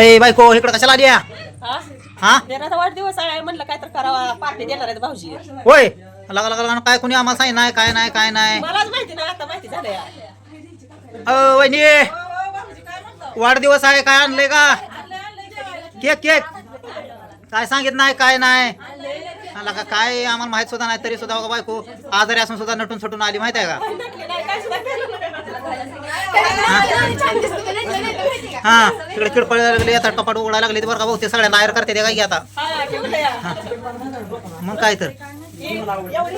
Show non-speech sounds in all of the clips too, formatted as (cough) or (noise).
ए बायको इकडं कशाला आली? हा? हा? वाढदिवस आहे म्हणलं काय तर करावा पार्टी देणार आहेत भाऊजी. होय. लगा लगा लगा काय कोणी आम्हाला सांगितलं नाही काय नाही काय नाही. मलाच माहिती नाही आता माहिती झालंय. अ वहिनी वाढदिवस आहे काय आणलंय का? Cake cake. काय सांगित नाही काय नाही. आला का काय आम्हाला माहीत सुद्धा नाही तरी सुद्धा बघा बायको आजारी असून सुद्धा नटून सटून आली माहीत आहे का? (laughs) हा. तिकडे किडपळ लागले आता कपाट उघडायला लागले बरं का भाऊ ते सगळ्या नायर करते ते काय की आता. मग काय तर.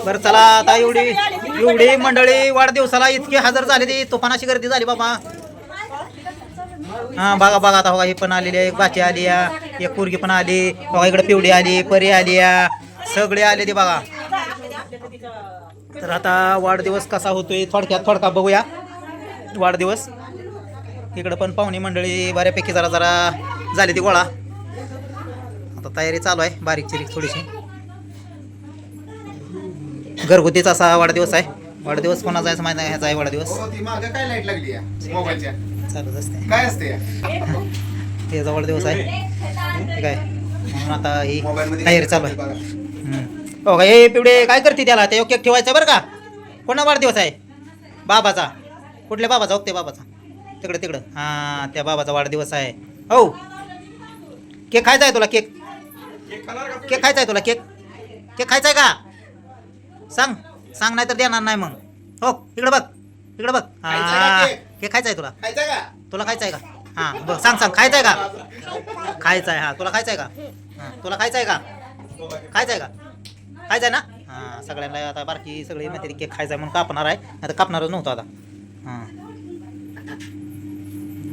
बरं चला आता एवढी एवढी मंडळी वाढदिवसाला इतकी हजर झाली ती तुफानाशी गर्दी झाली बाबा. हा बघा बघा आता बघा ही पण आलेली आहे एक बाची आली एक पोरगी पण आली बघा इकडे पिवडी आली परी आली या सगळे आले ते बघा. तर आता वाढदिवस कसा होतोय थोडक्यात थोडका बघूया. वाढदिवस. इकडं पण पाहुणी मंडळी बऱ्यापैकी जरा जरा झाली ती गोळा. आता तयारी चालू आहे बारीक चिरीक थोडीशी. घरगुतीचा असा वाढदिवस आहे. वाढदिवस कोणाचा आहे माहिती नाही ह्याचा आहे वाढदिवस. हो, ती मागं काय लाइट लागली आहे मोबाईलच्या. चालूच असते. काय असते वाढदिवस आहे. आहे म्हणून आता ही तयारी चालू आहे. हो का हे पिवडे काय करते त्याला? ते केक ठेवायचा बरं का? कोणा वाढदिवस आहे? बाबाचा. कुठल्या बाबाचा? ओके बाबाचा. तिकडे तिकडं हां त्या बाबाचा वाढदिवस आहे हो केक खायचा आहे तुला केक केक खायचा आहे तुला केक केक खायचा आहे का सांग सांग नाही तर देणार नाही मग हो इकडं बघ इकडं बघ हा केक? खायचा आहे तुला तुला खायचं आहे का हां बघ सांग सांग खायचं आहे का खायचं आहे हां तुला खायचं आहे का हां तुला खायचं आहे का खायचं आहे का खायचं आहे ना हां सगळ्यांना आता बारकी सगळी माहिती केक खायचा आहे म्हणून कापणार आहे आता कापणारच नव्हतं आता हां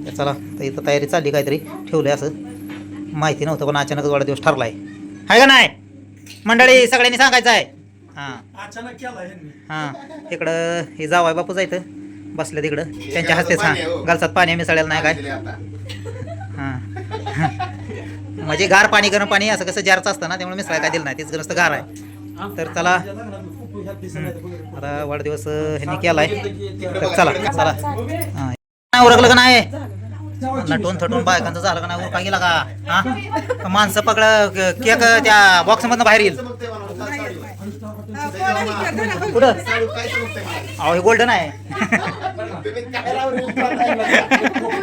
तर चला तर इथं तयारी चालली काहीतरी. ठेवलं असं. माहिती नव्हतं पण अचानक वाढदिवस ठरला आहे आहे का नाही? मंडळी सगळ्यांनी सांगायचं आहे. हां. अचानक केला यांनी. हां. इकडं हे जावाय बापू जायचं बसलं तिकडं त्यांच्या हस्तेच पाणी आहे, हां हो. गलसात पाणी मिसळलेलं नाही काय. हां म्हणजे गार पाणी गरम पाणी असं कसं जारचं असतं ना त्यामुळे मिसळायला काय दिलं नाही. तेच नुसतं गार आहे. तर चला. आता वाढदिवस ह्यांनी केलाय. तर चला चला. हां. नाही उरकलं का नाही? नटून थटून बायकांचं झालं का नाही? उरका गेला का? हा? माणसं पकड केक त्या बॉक्स मधनं बाहेर येईल. कुठं? अहो हे गोल्डन आहे?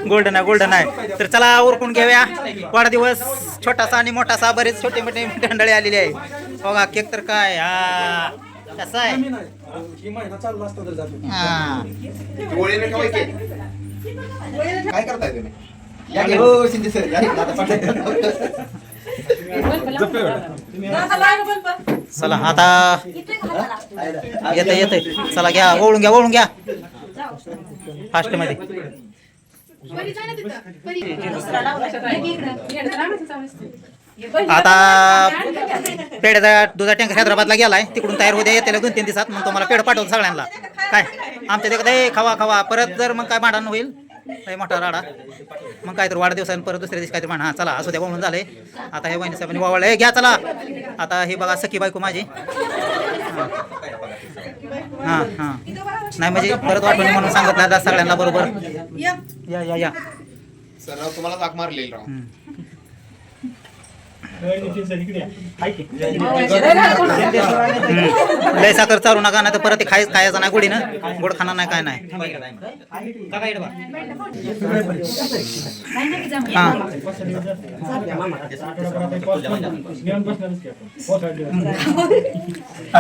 गोल्डन आहे गोल्डन आहे. तर चला उरकून घेऊया. वाढदिवस छोटासा आणि मोठासा बरेच छोटे मोठे मंडळी आलेली आहे. बघा केक तर काय? हा कसा आहे? मी नाही ही. महिना चालला असता तर जातो हा डोळे नका वाईके. काय करताय तुम्ही या की हो, शिंदे सर, या. दादा पाटील. चला आता येते येते चला घ्या ओळून घ्या ओळून घ्या फास्टमध्ये आता पेढ्याचा दुधा टँकर हैदराबादला गेलाय. तिकडून तयार होते येते दोन तीन दिवसात. मग तुम्हाला पेढ पाठवतो सगळ्यांना. काय? आमच्या तिकडे "ए, खावा खावा. परत जर मग काय भांडण होईल? लय मोठा राडा. मग काय तर वाढदिवसाने परत दुसऱ्या दिवशी काहीतरी म्हणा हा चला असू द्या म्हणून झालंय. आता हे वहिनी साहेबांनी वावळलं "ए, घ्या चला. आता हे बघा सखी बायको माझी. हां हां. नाही म्हणजे परत वाटून म्हणून सांगितलं आता सगळ्यांना बरोबर. या या या. सर तुम्हाला मारलेली राव. लय साखर चारू नका नाही तर परत ते खाय खायचं नाही गोडीनं गोड खाणार नाही काय नाही. हा.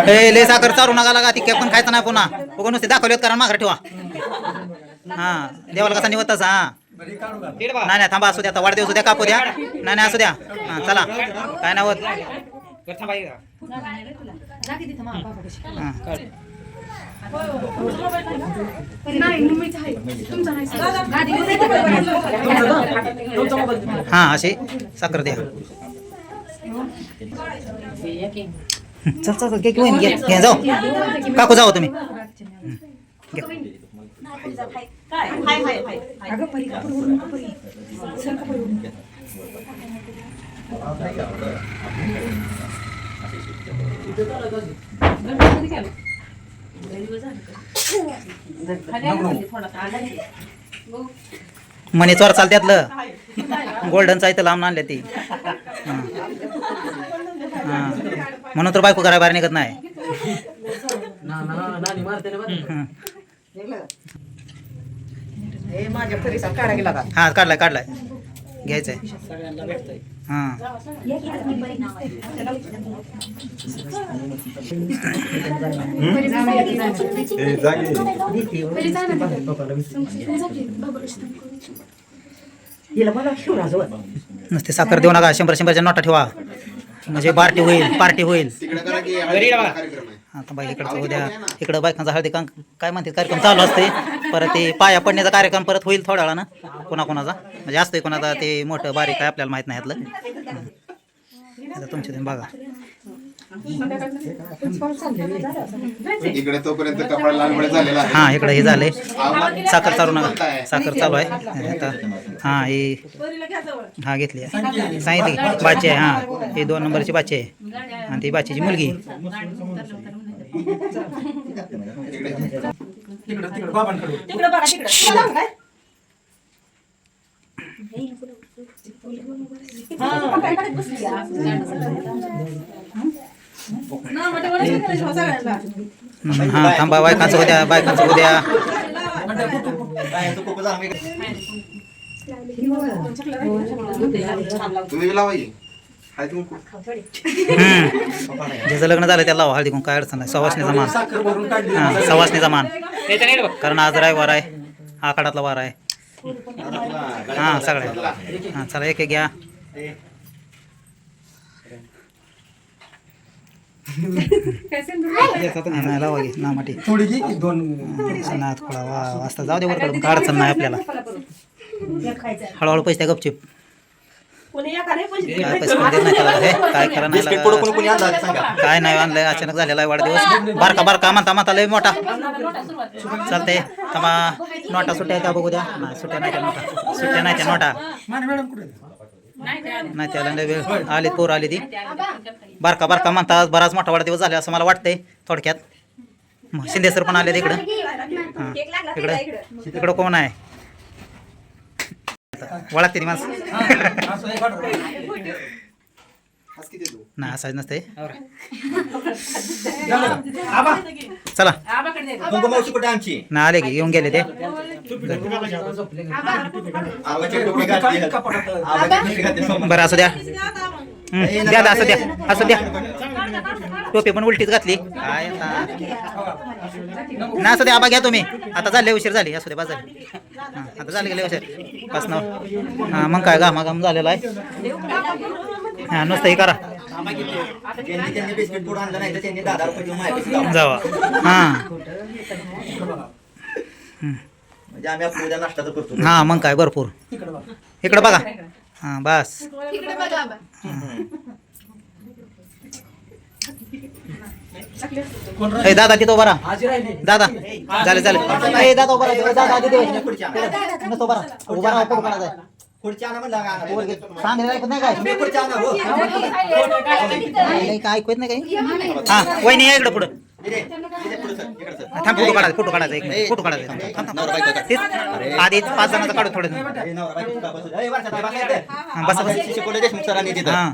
ए, लय साखर चारू नका लागा ती केक पण खायचं नाही पुन्हा. बघून नुसते दाखवलेत कारण माघार ठेवा. हा देवाला कसा निवत हा. नाही नाही थांबा असू द्या आता. वाढदिवस उद्या कापू द्या. नाही नाही असू द्या. हा चला. काय नाही होत. हा. हा अशी साखर द्या. चल चल घे घे जाऊ. काकू जाऊ तुम्ही. मनी चोर चाल त्यातलं गोल्डनचं इथं लांब आणल्या ती. म्हणून तर बायको घरा बाहेर निघत नाही. हं. हे माझ्या परिसर काढा गेला का हा काढलाय काढलाय. घ्यायचंय. सगळ्यांना भेटतंय. हां. हिला मला शिवराजवळ नुसते साखर देऊ नका शंभर शंभरच्या नोटा ठेवा. म्हणजे पार्टी होईल पार्टी होईल. आता बाई इकडचं उद्या इकडं बायकांचा हळदी कां काय म्हणते कार्यक्रम चालू असते. परत ते पाया पडण्याचा कार्यक्रम परत होईल थोड्या वेळानं कोणाकोणाचा. म्हणजे असतंय कोणाचा ते मोठं बारीक काय आपल्याला माहीत नाही यातलं. आता तुमच्या तुम्ही बघा. इकडे तोपर्यंत कपडा लालपडे झालेला हां इकडं हे आम्हाला- साखर चालू नका. साखर चालू आहे. आता हां ही हा घेतली आहे. सांगितली बाची आहे हां. ही दोन नंबरची बाची आहे. आणि ती बाचीची मुलगी. तिकडे तिकडे बाबांकडे तिकडे बघा तिकडे तुला लावू काय हं, हां थांबा बायकांचं उद्या बायकांचं उद्या तुम्ही लावायची हळदी. हं. ज्याचं लग्न झालं त्याला लावा हळदी कुंकू काय अडचण नाही. सवासणीचा मान. साखर भरून काढली. हां सवासणीचा मान. कारण आज रविवार आहे. आखाडातला वार आहे. हां सगळ्या हां चला एक एक घ्या. हां, नाही लावा घे नामाटी. थोडी घे की दोन. नाथ थोडा वा वाजता जाऊ दे काढून काय अडचण नाही आपल्याला. हळूहळू पैसे द्या गपचिप. (laughs) बिस्किट पुढं लागा. कोणी कोणी आणलं? होतं सांगा काय नाही आणलंय? अचानक झालेला आहे वाढदिवस. बारका बारका म्हणता म्हणता लय मोठा. चालतंय. तमा नोटा सुट्ट्या आहेत का बघू द्या? नाही सुट्ट्या नाही त्या नोटा. सुट्ट्या नाही त्या नोटा. नाही त्याला लय वेळ आली पोर आली ती बारका बारका म्हणता बराच मोठा वाढदिवस झाला असं मला वाटतंय थोडक्यात. मग शिंदे सर पण आले तिकडं हां इकडं. इकडं कोण आहे? ओळखते ती माणसं. नाही असाच नसते चला. ना आले की येऊन गेले ते. बरं असू द्या. द्या द्या असू द्या. असू द्या. टोपी पण उलटीच घातली. काय? नाही असू द्या आबा घ्या तुम्ही. आता झाले उशीर झाली. असू द्या झाली. हां आता झाले गेले उशीर बस ना हां मग काय घामाघाम झालेला आहे. हां नुसतं हे करा. जावा. हां. म्हणजे हां मग काय भरपूर. इकडं बघा. हां बस कोण ए दादा तिथं बरा आजी राहिली. दादा झाले झाले. ए दादा उभा राहा. दादा तिथे. नुसतं उभा राहा. उभा राहा, ऐकत नाही काय? हो. काय ऐकत नाही काही? हा वहिनी इकडं पुढं. इकडे, इकडे पुढं सर, इकडे सर. थांब फोटो काढायचा फोटो काढायचा एक मिनिट. फोटो काढायचा. तेच आधी पाच जणांचा काढू थोडं. बसू. हा. हा.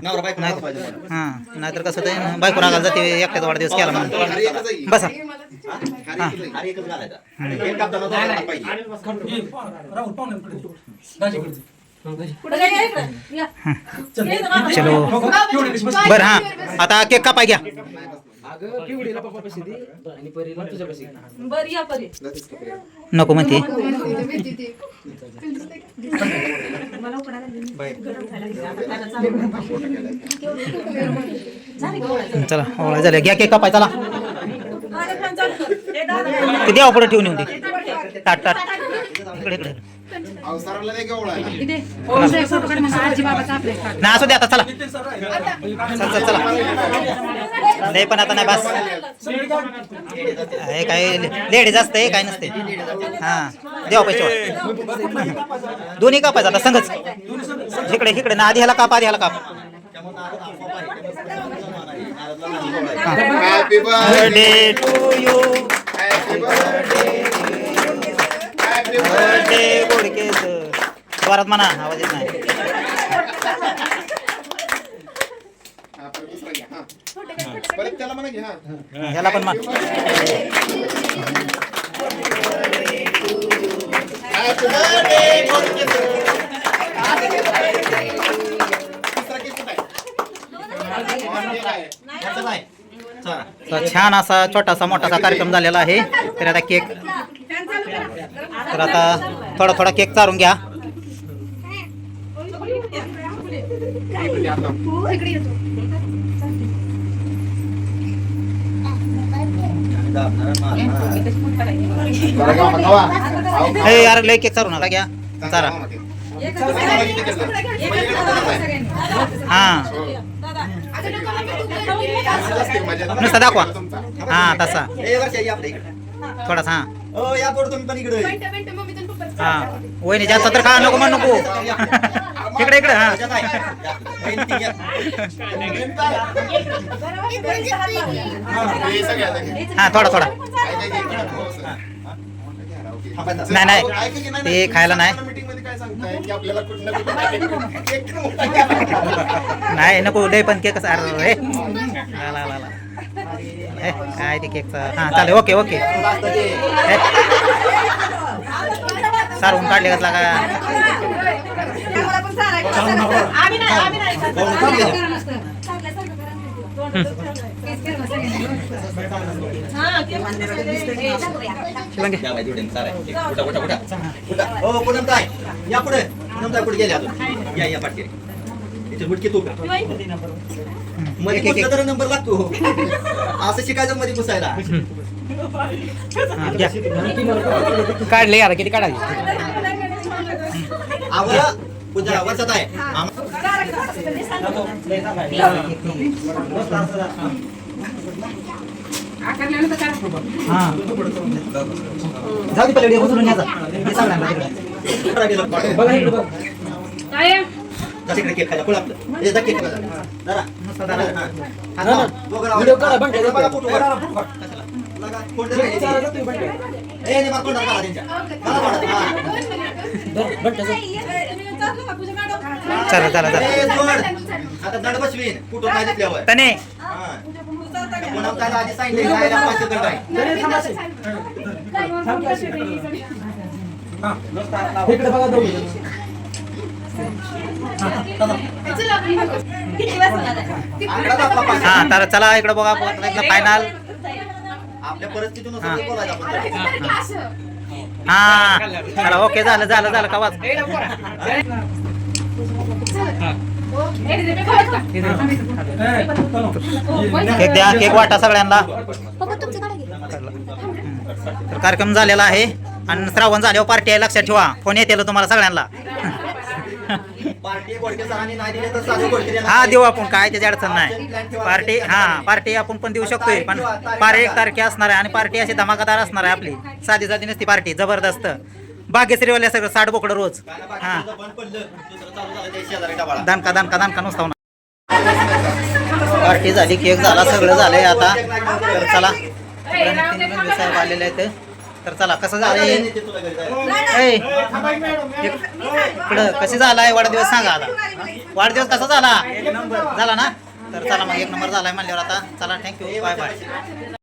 हा. नाहीतर कसं होतं बायको रागाला जाते एकट्याचा वाढदिवस केला म्हणून. बसा. अरे एकच घालायचा. एक कापता नव्हता घालायला नको म्हणते. चला ओळख? झालं घ्या केक कापाय चला. ते द्यावा पुढे ठेवून येऊन दे. ताट ताट इकडे इकडे. अवसराला नाही का ओळायला? नाही असू दे आता चला. नितीन सर राहिले. चल चल चला. नाही पण आता नाही बस. हे काय लेडीज असते काय नसते. हा. देवा पैसे दोन्ही कापायचं आता संगच. इकडे इकडे ना आधी ह्याला काप आधी ह्याला काप. Happy birthday, birthday to you happy birthday, birthday गोडकेच जोरात म्हणा आवाज येत नाही. हा, परत हा. परत हा. ह्याला पण म्हण. छान असा छोटासा मोठासा कार्यक्रम झालेला आहे. तर आता केक तर आता थोडा थोडा केक चारून घ्या. हे यार लय केक चारून आला घ्या. चारा. हा. नुसता दाखवा. हा तसा. थोडासा हा. या हा ओ या तुम्ही पण इकडे हा वहिनी जास्त तर खा नको म्हण नको (laughs) इकडे इकडे हा त्याच्यात आहे. या. बहीण ती घ्या. हे सगळ्याला घे. हा थोडा थोडा काय काय घे. हो, sir. थांबायचं. नाही, नाही. ते खायला नाही. मीटिंगमध्ये काय सांगताय की आपल्याला कुठं ना कुठं केक मोठा घ्या. नाही नको लय पण केक अरे ला ला ला. हे, काय ते केकचं हां चालेल ओके ओके. जास्त सारवून काढले कसला का या हो, या पुढे पूनम पुढे. या या पाठी इथे मुटकी तू मध्ये बसलं तर नंबर लागतो. असं शिकायचं मध्ये घ्या. काढले यार किती काढायचे? आम्हाला पूजा वर्षात आहे. हा. जाऊ दे पहिले उचलून घ्यायचा सगळ्यांना तिकडे. जा तिकडे केक खायला पुढं आपलं जा केक खायला. जरा. नुसता जरा. हा. हात लावा. दोघं राहा. बघा फोटो वर. कशाला? लगा. कोण तरी राहिली. ए, नाही, मला कोणाला काढा त्यांच्या. काढा कोणाला. हा. चला चला चला ए, जोड. आता दंड बसवीन कुठं दिसल्यावर तने हा. पुन्हा त्याला आधी सांगितलं खायला पाचशे दंड आहे आकडा दाखवा पाचशे. हा तर चला इकडे बघा फायनल आपल्या आपण. हा चला ओके झालं झालं झालं का वाच केक द्या केक वाटा सगळ्यांना. तर कार्यक्रम झालेला आहे. आणि श्रावण झाल्यावर पार्टी आहे लक्षात ठेवा. फोन येते तुम्हाला सगळ्यांना. पार्टी गोडके सरांनी नाही दिले तर साधू गोडके देणार हा. देऊ आपण काय त्याची अडचण नाही. पार्टी हा पार्टी आपण पण देऊ शकतोय पण पार एक तारखे असणार आहे आणि पार्टी अशी धमाकादार असणार आहे आपली. साधी साधी नसती पार्टी जबरदस्त. भाग्यश्रीवाल्या सगळं साठ बोकडं रोज. हा. शेजारी डबाळा दानका दानका दानका नुसता होणार. पार्टी झाली केक झाला सगळं झालंय आता. तर चला. साहेब आलेले आहेत. तर चला कसं झालंय ते तुला घरी जायला. ए, इकडं कशी झालाय? वाढदिवस सांगा आता. वाढदिवस कसा झाला? झाला ना? तर चला मग एक नंबर झालाय म्हणल्यावर आता. चला थँक्यू बाय बाय